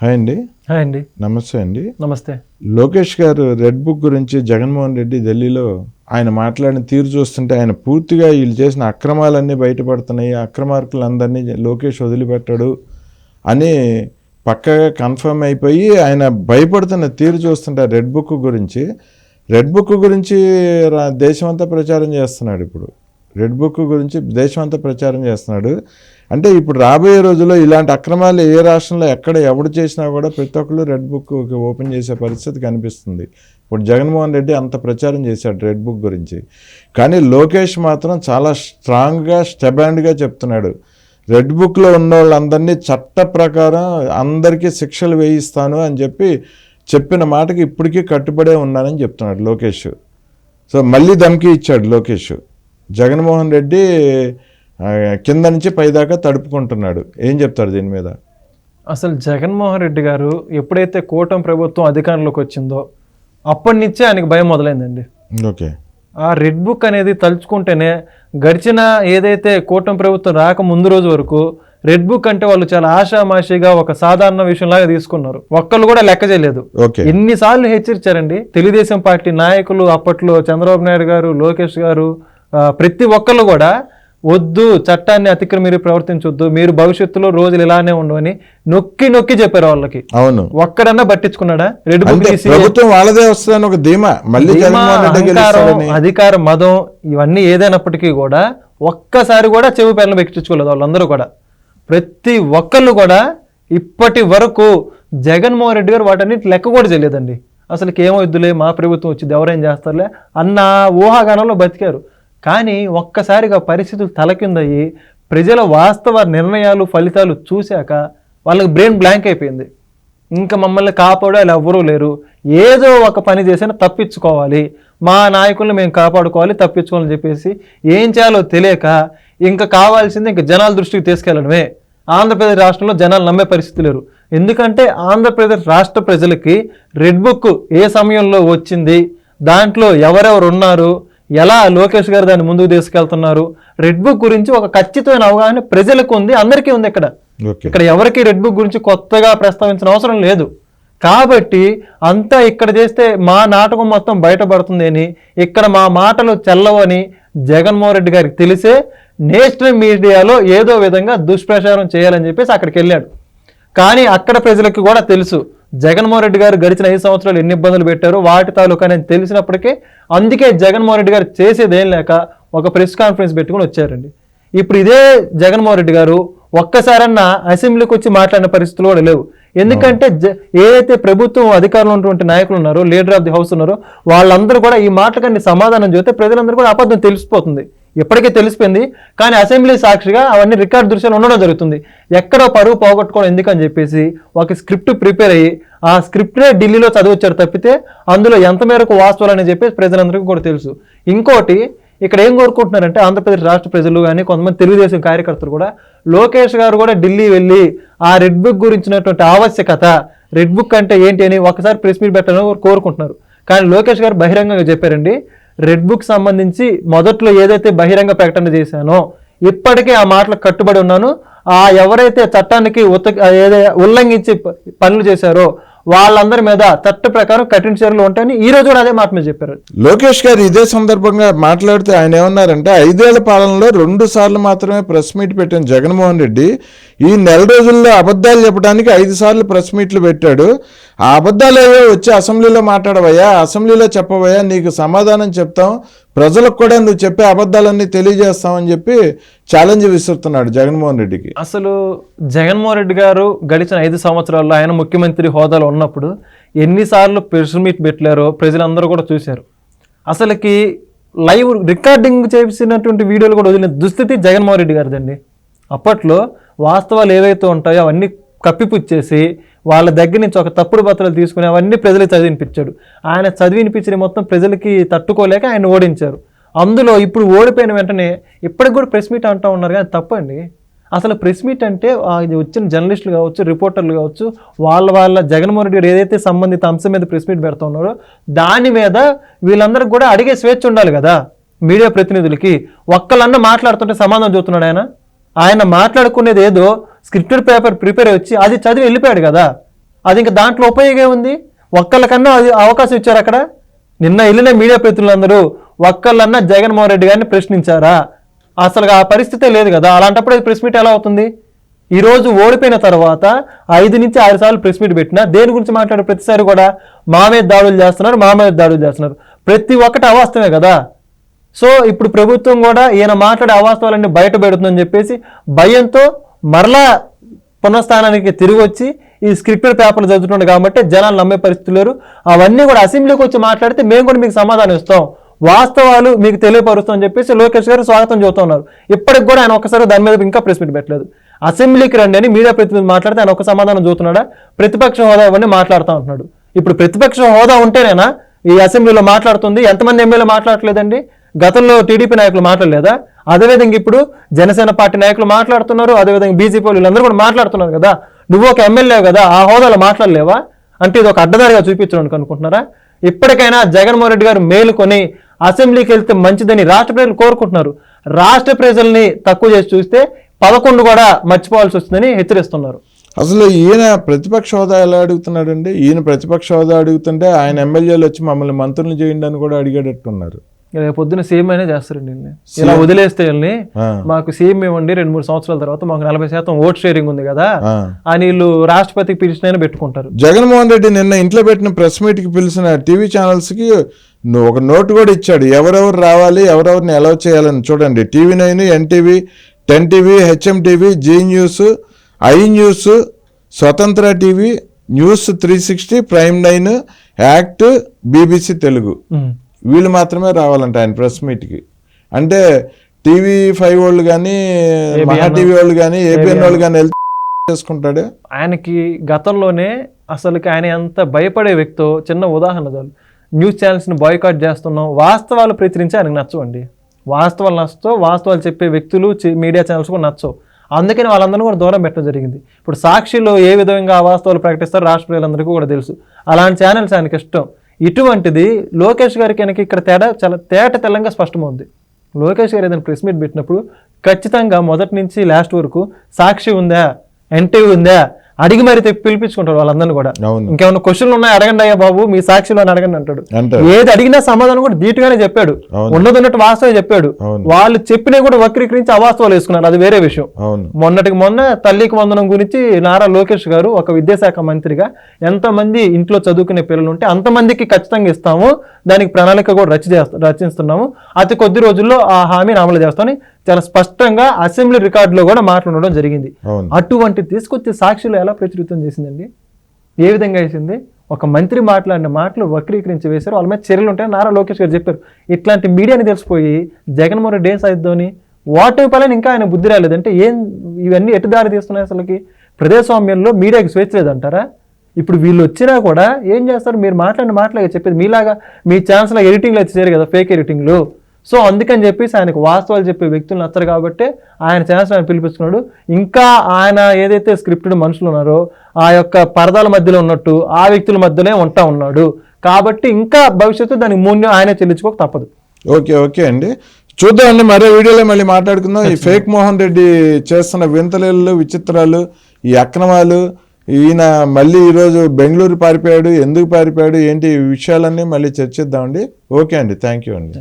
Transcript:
Hi అండి. Hi అండి. నమస్తే అండి. నమస్తే. లోకేష్ గారు రెడ్ బుక్ గురించి జగన్మోహన్ రెడ్డి ఢిల్లీలో ఆయన మాట్లాడిన తీరు చూస్తుంటే ఆయన పూర్తిగా వీళ్ళు చేసిన అక్రమాలన్నీ బయటపడుతున్నాయి అక్రమార్కులందరినీ లోకేష్ వదిలిపెట్టాడు అని పక్కగా కన్ఫర్మ్ అయిపోయి ఆయన భయపడుతున్న తీరు చూస్తుంటే రెడ్ బుక్ గురించి రెడ్ బుక్ గురించి రా- దేశమంతా ప్రచారం చేస్తున్నాడు ఇప్పుడు. రెడ్ బుక్ గురించి దేశమంతా ప్రచారం చేస్తున్నాడు. అంటే ఇప్పుడు రాబోయే రోజుల్లో ఇలాంటి అక్రమాలు ఏ రాష్ట్రంలో ఎక్కడ ఎవడు చేసినా కూడా ప్రతి ఒక్కళ్ళు రెడ్ బుక్ ఓపెన్ చేసే పరిస్థితి కనిపిస్తుంది. ఇప్పుడు జగన్మోహన్ రెడ్డి అంత ప్రచారం చేశాడు రెడ్ బుక్ గురించి. కానీ లోకేష్ మాత్రం చాలా స్ట్రాంగ్గా స్టెబాండ్గా చెప్తున్నాడు. రెడ్ బుక్లో ఉన్న వాళ్ళందరినీ చట్ట ప్రకారం అందరికీ శిక్షలు వేయిస్తాను అని చెప్పి చెప్పిన మాటకి ఇప్పటికీ కట్టుబడే ఉన్నానని చెప్తున్నాడు లోకేష్. సో మళ్ళీ దమ్కి ఇచ్చాడు లోకేష్. జగన్మోహన్ రెడ్డి కింద నుంచి పైదాకా తడుపుకుంటున్నాడు. ఏం చెప్తారు దీని మీద? అసలు జగన్మోహన్ రెడ్డి గారు ఎప్పుడైతే కూటమి ప్రభుత్వం అధికారంలోకి వచ్చిందో అప్పటి నుంచే ఆయనకి భయం మొదలైందండి. ఓకే. ఆ రెడ్ బుక్ అనేది తలుచుకుంటేనే గడిచిన ఏదైతే కూటమి ప్రభుత్వం రాక ముందు రోజు వరకు రెడ్ బుక్ అంటే వాళ్ళు చాలా ఆషామాషిగా ఒక సాధారణ విషయంలాగా తీసుకున్నారు. ఒక్కళ్ళు కూడా లెక్క చేయలేదు. ఓకే. ఎన్నిసార్లు హెచ్చరించారండి? తెలుగుదేశం పార్టీ నాయకులు అప్పట్లో చంద్రబాబు నాయుడు గారు లోకేష్ గారు ప్రతి ఒక్కళ్ళు కూడా వద్దు చట్టాన్ని అతిక్రమ మీరు ప్రవర్తించొద్దు మీరు భవిష్యత్తులో రోజులు ఇలానే ఉండవని నొక్కి నొక్కి చెప్పారు వాళ్ళకి. అవును. ఒక్కడన్నా పట్టించుకున్నాడా? రెడ్ ప్రభుత్వం వాళ్ళదే వస్తుందని ఒక ధీమా. మళ్ళీ అధికార మదం ఇవన్నీ ఏదైనప్పటికీ కూడా ఒక్కసారి కూడా చెవి పేర్లు ఎక్కించుకోలేదు వాళ్ళందరూ కూడా. ప్రతి ఒక్కళ్ళు కూడా ఇప్పటి వరకు జగన్మోహన్ రెడ్డి గారు వాటన్నిటి లెక్క కూడా చేయలేదండి. అసలుకి ఏమవుద్దులే మా ప్రభుత్వం వచ్చింది ఎవరేం చేస్తారులే అన్న ఊహాగానంలో బతికారు. కానీ ఒక్కసారిగా పరిస్థితులు తలకిందయ్యి ప్రజల వాస్తవ నిర్ణయాలు ఫలితాలు చూశాక వాళ్ళకి బ్రెయిన్ బ్లాంక్ అయిపోయింది. ఇంకా మమ్మల్ని కాపాడాలి ఎవ్వరూ లేరు. ఏదో ఒక పని చేసినా తప్పించుకోవాలి. మా నాయకుల్ని మేము కాపాడుకోవాలి తప్పించుకోవాలని చెప్పేసి ఏం చేయాలో తెలియక ఇంకా కావాల్సింది ఇంకా జనాల దృష్టికి తీసుకెళ్ళడమే. ఆంధ్రప్రదేశ్ రాష్ట్రంలో జనాలు నమ్మే పరిస్థితి లేరు. ఎందుకంటే ఆంధ్రప్రదేశ్ రాష్ట్ర ప్రజలకి రెడ్ బుక్ ఏ సమయంలో వచ్చింది? దాంట్లో ఎవరెవరు ఉన్నారు? ఎలా లోకేష్ గారు దాన్ని ముందుకు తీసుకెళ్తున్నారు? రెడ్ బుక్ గురించి ఒక ఖచ్చితమైన అవగాహన ప్రజలకు ఉంది అందరికీ ఉంది ఇక్కడ. ఇక్కడ ఎవరికి రెడ్ బుక్ గురించి కొత్తగా ప్రస్తావించిన అవసరం లేదు. కాబట్టి అంతా ఇక్కడ చేస్తే మా నాటకం మొత్తం బయటపడుతుంది అని ఇక్కడ మా మాటలు చెల్లవని జగన్మోహన్ రెడ్డి గారికి తెలిసే నేషనల్ మీడియాలో ఏదో విధంగా దుష్ప్రచారం చేయాలని చెప్పేసి అక్కడికి వెళ్ళాడు. కానీ అక్కడ ప్రజలకు కూడా తెలుసు. జగన్మోహన్ రెడ్డి గారు గడిచిన ఐదు సంవత్సరాలు ఎన్ని ఇబ్బందులు పెట్టారో వాటి తాలూకా అనేది తెలిసినప్పటికీ అందుకే జగన్మోహన్ రెడ్డి గారు చేసేది ఏం లేక ఒక ప్రెస్ కాన్ఫరెన్స్ పెట్టుకుని వచ్చారండి. ఇప్పుడు ఇదే జగన్మోహన్ రెడ్డి గారు ఒక్కసారన్నా అసెంబ్లీకి వచ్చి మాట్లాడిన పరిస్థితులు కూడా లేవు. ఎందుకంటే జ- ఏదైతే ప్రభుత్వం అధికారంలో ఉన్నటువంటి నాయకులు ఉన్నారో లీడర్ ఆఫ్ ది హౌస్ ఉన్నారో వాళ్ళందరూ కూడా ఈ మాటలకన్నీ సమాధానం చెబితే ప్రజలందరూ కూడా అబద్ధం తెలిసిపోతుంది. ఇప్పటికే తెలిసిపోయింది. కానీ అసెంబ్లీ సాక్షిగా అవన్నీ రికార్డ్ దృశ్యాలు ఉండడం జరుగుతుంది. ఎక్కడో పరువు పోగొట్టుకోవడం ఎందుకని చెప్పేసి ఒక స్క్రిప్ట్ ప్రిపేర్ అయ్యి ఆ స్క్రిప్ట్నే ఢిల్లీలో చదివచ్చారు తప్పితే అందులో ఎంత మేరకు వాస్తవాలు అని చెప్పేసి ప్రజలందరికీ కూడా తెలుసు. ఇంకోటి ఇక్కడ ఏం కోరుకుంటున్నారంటే ఆంధ్రప్రదేశ్ రాష్ట్ర ప్రజలు కానీ కొంతమంది తెలుగుదేశం కార్యకర్తలు కూడా లోకేష్ గారు కూడా ఢిల్లీ వెళ్ళి ఆ రెడ్ బుక్ గురించినటువంటి ఆవశ్యకత రెడ్ బుక్ అంటే ఏంటి అని ఒకసారి ప్రెస్ మీట్ పెట్టాలని కోరుకుంటున్నారు. కానీ లోకేష్ గారు బహిరంగంగా చెప్పారండి. రెడ్ బుక్ సంబంధించి మొదట్లో ఏదైతే బహిరంగ ప్రకటన చేశానో ఇప్పటికే ఆ మాటలకు కట్టుబడి ఉన్నాను. ఆ ఎవరైతే చట్టానికి ఉత ఏదైతే ఉల్లంఘించి పనులు చేశారో వాళ్ళందరి మీద తట్టు ప్రకారం కఠిన చర్యలు ఉంటాయని ఈ రోజు కూడా అదే మాట మీద చెప్పారు. లోకేష్ గారు ఇదే సందర్భంగా మాట్లాడితే ఆయన ఏమన్నారంటే ఐదేళ్ళ పాలనలో రెండు సార్లు మాత్రమే ప్రెస్ మీట్ పెట్టిన జగన్మోహన్ రెడ్డి ఈ నెల రోజుల్లో అబద్ధాలు చెప్పడానికి ఐదు సార్లు ప్రెస్ మీట్లు పెట్టాడు. ఆ అబద్ధాలు ఏవో వచ్చి అసెంబ్లీలో మాట్లాడవయ్యా అసెంబ్లీలో చెప్పవయ్యా నీకు సమాధానం చెప్తాం ప్రజలకు కూడా నువ్వు చెప్పే అబద్ధాలన్నీ తెలియజేస్తామని చెప్పి ఛాలెంజ్ విసురుతున్నాడు జగన్మోహన్ రెడ్డికి. అసలు జగన్మోహన్ రెడ్డి గారు గడిచిన ఐదు సంవత్సరాల్లో ఆయన ముఖ్యమంత్రి హోదాలో ఉన్నప్పుడు ఎన్నిసార్లు ప్రెస్ మీట్ పెట్టారో ప్రజలందరూ కూడా చూశారు. అసలుకి లైవ్ రికార్డింగ్ చేసినటువంటి వీడియోలు కూడా వదిలిన దుస్థితి జగన్మోహన్ రెడ్డి గారిదండి. అప్పట్లో వాస్తవాలు ఏవైతే ఉంటాయో అవన్నీ కప్పిపుచ్చేసి వాళ్ళ దగ్గర నుంచి ఒక తప్పుడు పత్రాలు తీసుకుని అవన్నీ ప్రజలకు చదివినిపించాడు. ఆయన చదివినిపించిన మొత్తం ప్రజలకి తట్టుకోలేక ఆయన ఓడించారు. అందులో ఇప్పుడు ఓడిపోయిన వెంటనే ఇప్పటికి కూడా ప్రెస్ మీట్ అంటూ ఉన్నారు కానీ తప్పండి. అసలు ప్రెస్ మీట్ అంటే వచ్చిన జర్నలిస్టులు కావచ్చు రిపోర్టర్లు కావచ్చు వాళ్ళ వాళ్ళ జగన్మోహన్ రెడ్డి గారు ఏదైతే సంబంధిత అంశం మీద ప్రెస్ మీట్ పెడుతున్నారో ఉన్నారో దాని మీద వీళ్ళందరికీ కూడా అడిగే స్వేచ్ఛ ఉండాలి కదా మీడియా ప్రతినిధులకి. ఒక్కళ్ళన్నా మాట్లాడుతుంటే సమాధానం చూస్తున్నాడు ఆయన. ఆయన మాట్లాడుకునేది ఏదో స్క్రిప్టెడ్ పేపర్ ప్రిపేర్ వచ్చి అది చదివి వెళ్ళిపోయాడు కదా. అది ఇంకా దాంట్లో ఉపయోగం ఉంది ఒక్కళ్ళకన్నా అది అవకాశం ఇచ్చారు అక్కడ? నిన్న వెళ్ళిన మీడియా ప్రతినిధులందరూ ఒక్కళ్ళన్నా జగన్మోహన్ రెడ్డి గారిని ప్రశ్నించారా? అసలు ఆ పరిస్థితే లేదు కదా. అలాంటప్పుడు ప్రెస్ మీట్ ఎలా అవుతుంది? ఈరోజు ఓడిపోయిన తర్వాత ఐదు నుంచి ఆరు సార్లు ప్రెస్ మీట్ పెట్టినా దేని గురించి మాట్లాడే ప్రతిసారి కూడా? మా మీద దాడులు చేస్తున్నారు మా మీద దాడులు చేస్తున్నారు. ప్రతి ఒక్కటి అవాస్తవమే కదా. సో ఇప్పుడు ప్రభుత్వం కూడా ఈయన మాట్లాడే అవాస్తవాలన్నీ బయట పెడుతుందని చెప్పేసి భయంతో మరలా పునఃస్థానానికి తిరిగి వచ్చి ఈ స్క్రిప్టెడ్ పేపర్లు చదువుతున్నాడు కాబట్టి జనాలు నమ్మే పరిస్థితులు లేరు. అవన్నీ కూడా అసెంబ్లీకి వచ్చి మాట్లాడితే మేము కూడా మీకు సమాధానం ఇస్తాం. వాస్తవాలు మీకు తెలియపరుస్తాం అని చెప్పేసి లోకేష్ గారు స్వాగతం చెబుతున్నారు ఇప్పటికి కూడా ఆయన ఒకసారి దాని మీద ఇంకా ప్రెస్ మీట్ పెట్టలేదు. అసెంబ్లీకి రండి అని మీడియా ప్రతినిధి మాట్లాడితే ఆయన ఒక సమాధానం చూస్తున్నాడా ప్రతిపక్ష హోదా ఇవన్నీ మాట్లాడుతూ ఉంటున్నాడు. ఇప్పుడు ప్రతిపక్ష హోదా ఉంటేనేనా ఈ అసెంబ్లీలో మాట్లాడుతుంది? ఎంతమంది ఎమ్మెల్యే మాట్లాడట్లేదండి? గతంలో టీడీపీ నాయకులు మాట్లాడలేదా? అదేవిధంగా ఇప్పుడు జనసేన పార్టీ నాయకులు మాట్లాడుతున్నారు అదేవిధంగా బీజేపీ వీళ్ళందరూ కూడా మాట్లాడుతున్నారు కదా. నువ్వు ఒక ఎమ్మెల్యే కదా ఆ హోదాలో మాట్లాడలేవా? అంటే ఇది ఒక అడ్డదారిగా చూపించడానికి అనుకుంటున్నారా? ఇప్పటికైనా జగన్మోహన్ రెడ్డి గారు మేలుకొని అసెంబ్లీకి వెళ్తే మంచిదని రాష్ట్ర ప్రజలు కోరుకుంటున్నారు. రాష్ట్ర ప్రజల్ని తక్కువ చేసి చూస్తే పదకొండు కూడా మర్చిపోవాల్సి వస్తుందని హెచ్చరిస్తున్నారు. అసలు ఈయన ప్రతిపక్ష హోదా ఎలా అడుగుతున్నాడండి? ఈయన ప్రతిపక్ష హోదా అడుగుతుంటే ఆయన ఎమ్మెల్యేలు వచ్చి మమ్మల్ని మంత్రులు చేయండి అని కూడా అడిగేటట్టున్నారు. పొద్దున సీఎం అయినా చేస్తారండి వీళ్ళని. ఇలా వదిలేస్తే వీళ్ళని మాకు సీఎం ఇవ్వండి రెండు మూడు సంవత్సరాల తర్వాత మాకు నలభై శాతం ఓట్ షేరింగ్ ఉంది కదా ఆ. అని వీళ్ళు రాష్ట్రపతికి పిలిచిన పెట్టుకుంటారు జగన్మోహన్ రెడ్డి నిన్న ఇంట్లో పెట్టిన ప్రెస్ మీట్కి పిలిచిన టీవీ ఛానల్స్కి ను- ఒక నోట్ కూడా ఇచ్చాడు ఎవరెవరు రావాలి ఎవరెవరిని అలౌ చేయాలని చూడండి TV nine NTV ten TV HM TV Zee news I news Swatantra TV news three sixty prime nine act BBC Telugu. వీళ్ళు మాత్రమే రావాలంట ఆయన ప్రెస్ మీట్కి. అంటే టీవీ ఫైవ్ వాళ్ళు కానీ మహా టీవీ వాళ్ళు కానీ ఏబిఎన్ వాళ్ళు కానీ వెళ్తే చేసుకుంటాడు? ఆయనకి గతంలోనే అసలుకి ఆయన ఎంత భయపడే వ్యక్తో చిన్న ఉదాహరణ చాలు. న్యూస్ ఛానల్స్ని బాయ్కాట్ చేస్తున్నాం. వాస్తవాలు ప్రచురించి ఆయనకు నచ్చవండి. వాస్తవాలు నచ్చవు. వాస్తవాలు చెప్పే వ్యక్తులు మీడియా ఛానల్స్ కూడా నచ్చవు. అందుకని వాళ్ళందరినీ కూడా దూరం పెట్టడం జరిగింది. ఇప్పుడు సాక్షిలో ఏ విధంగా వాస్తవాలు ప్రకటిస్తారో రాష్ట్ర ప్రజలందరికీ కూడా తెలుసు. అలాంటి ఛానల్స్ ఆయనకి ఇష్టం. ఇటువంటిది లోకేష్ గారికి కనుక ఇక్కడ తేడా చాలా తేట తెల్లంగా స్పష్టమవుద్ది. లోకేష్ గారు ఏదైనా ప్రెస్ మీట్ పెట్టినప్పుడు ఖచ్చితంగా మొదటి నుంచి లాస్ట్ వరకు సాక్షి ఉందా ఎన్టీవీ ఉందా అడిగి మరి పిలిపించుకుంటారు వాళ్ళందరినీ కూడా. ఇంకేమైనా క్వశ్చన్లు ఉన్నాయి? అడగండి అయ్యా బాబు మీ సాక్షిలో అని అడగండి అంటాడు. ఏది అడిగినా సమాధానం కూడా ధీటుగానే చెప్పాడు. ఉన్నది ఉన్నట్టు వాస్తవం చెప్పాడు. వాళ్ళు చెప్పినా కూడా వక్రీకరించి అవాస్తవాలు వేసుకున్నారు. అది వేరే విషయం. మొన్నటికి మొన్న తల్లికి వందనం గురించి నారా లోకేష్ గారు ఒక విద్యాశాఖ మంత్రిగా ఎంతమంది ఇంట్లో చదువుకునే పిల్లలు ఉంటే అంతమందికి ఖచ్చితంగా ఇస్తాము. దానికి ప్రణాళిక కూడా రచ చేస్తా రచిస్తున్నాము అతి కొద్ది రోజుల్లో ఆ హామీని అమలు చేస్తామని చాలా స్పష్టంగా అసెంబ్లీ రికార్డులో కూడా మాట్లాడడం జరిగింది. అటువంటి తీసుకొచ్చి సాక్షులు ఎలా ప్రచురితం చేసిందండి? ఏ విధంగా వేసింది ఒక మంత్రి మాట్లాడిన మాటలు వక్రీకరించి వేశారు. వాళ్ళ మీద చర్యలు ఉంటాయని నారా లోకేష్ గారు చెప్పారు. ఇట్లాంటి మీడియాని తెలిసిపోయి జగన్మోహన్ రెడ్డి ఏం సాధిద్దామని? వాటి పైన ఇంకా ఆయన బుద్ధి రాలేదు అంటే ఏం ఇవన్నీ ఎటు దారి తీస్తున్నాయి అసలుకి? ప్రజాస్వామ్యంలో మీడియాకి స్వేచ్ఛ లేదంటారా? ఇప్పుడు వీళ్ళు వచ్చినా కూడా ఏం చేస్తారు? మీరు మాట్లాడిన మాటలే చెప్పేది. మీలాగా మీ ఛాన్స్లో ఎడిటింగ్లు వచ్చేసారు కదా ఫేక్ ఎడిటింగ్లు. సో అందుకని చెప్పేసి ఆయనకు వాస్తవాలు చెప్పే వ్యక్తులు నచ్చరు కాబట్టి ఆయన ఛాన్స్ ఆయన పిలిపిస్తున్నాడు. ఇంకా ఆయన ఏదైతే స్క్రిప్టెడ్ మనుషులు ఉన్నారో ఆ యొక్క పరదాల మధ్యలో ఉన్నట్టు ఆ వ్యక్తుల మధ్యలో ఉంటా ఉన్నాడు. కాబట్టి ఇంకా భవిష్యత్తు దానికి మూల్యం ఆయనే చెల్లించుకోక తప్పదు. ఓకే ఓకే అండి. చూద్దామండి మరో వీడియోలో మళ్ళీ మాట్లాడుకుందాం. ఈ ఫేక్ మోహన్ రెడ్డి చేస్తున్న వింతలేళ్ళు విచిత్రాలు ఈ అక్రమాలు ఈయన మళ్ళీ ఈరోజు బెంగళూరు పారిపోయాడు ఎందుకు పారిపోయాడు ఏంటి ఈ విషయాలన్నీ మళ్ళీ చర్చిద్దామండి. ఓకే అండి థ్యాంక్ యూ అండి.